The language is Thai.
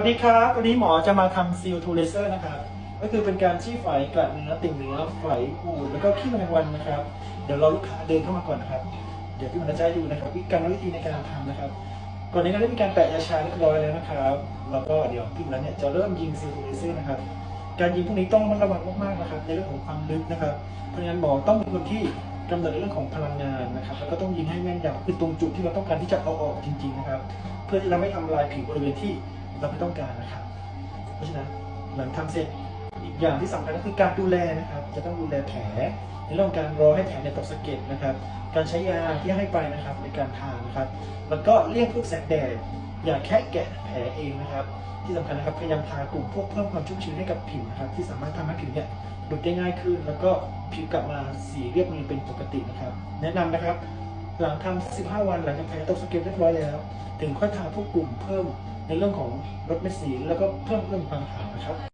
สวัสดีครับ วันนี้หมอจะมาทำซีลทูเลเซอร์นะครับ ก็คือเป็นการชี้ไฝกระเนื้อติ่งเนื้อไฝอูดแล้วก็ขี้แมลงวันนะครับ เดี๋ยวเราลูกค้าเดินเข้ามาก่อนนะครับ เดี๋ยวพี่มันจะให้ดูนะครับวิธีการวิธีในการทำนะครับ ก่อนนี้เราได้มีการแปะยาชาเรียบร้อยแล้วนะครับ แล้วก็เดี๋ยวพี่มันเนี่ยจะเริ่มยิงซีลทูเลเซอร์นะครับ การยิงพวกนี้ต้องระมัดระวังมากๆนะครับ ในเรื่องของความลึกนะครับ เพราะฉะนั้นหมอต้องเป็นคนที่กำหนดในเรื่องของพลังงานนะครับ แล้วก็ต้องยิงให้แม่นยำคือตรงจุดที่เราต้องการที่จะเอาออกจริง ๆนะครับ เพื่อที่เราไม่ทำลายผิวบริเวณที่ เราไม่ต้องการนะครับ เพราะฉะนั้นหลังทำเสร็จอีกอย่างที่สำคัญก็คือการดูแลนะครับ จะต้องดูแลแผลในเรื่องของการรอให้แผลเนี่ยตกสะเก็ดนะครับ การใช้ยาที่ให้ไปนะครับในการทานนะครับ แล้วก็เลี่ยงพวกแสงแดดอย่าแค่แกะแผลเองนะครับ ที่สำคัญนะครับพยายามทากลุ่มพวกเพิ่มความชุ่มชื้นให้กับผิวนะครับ ที่สามารถทำให้ผิวเนี่ยดูดได้ง่ายขึ้น แล้วก็ผิวกลับมาสีเรียบเนียนเป็นปกตินะครับ แนะนำนะครับ หลังทำ15 วันหลังจากแผลตกสะเก็ดเรียบร้อยแล้ว ถึงค่อยทาพวกกลุ่มเพิ่ม ในเรื่องของรถเม็ดสีแล้วก็เพิ่มเรื่องความขาวนะครับ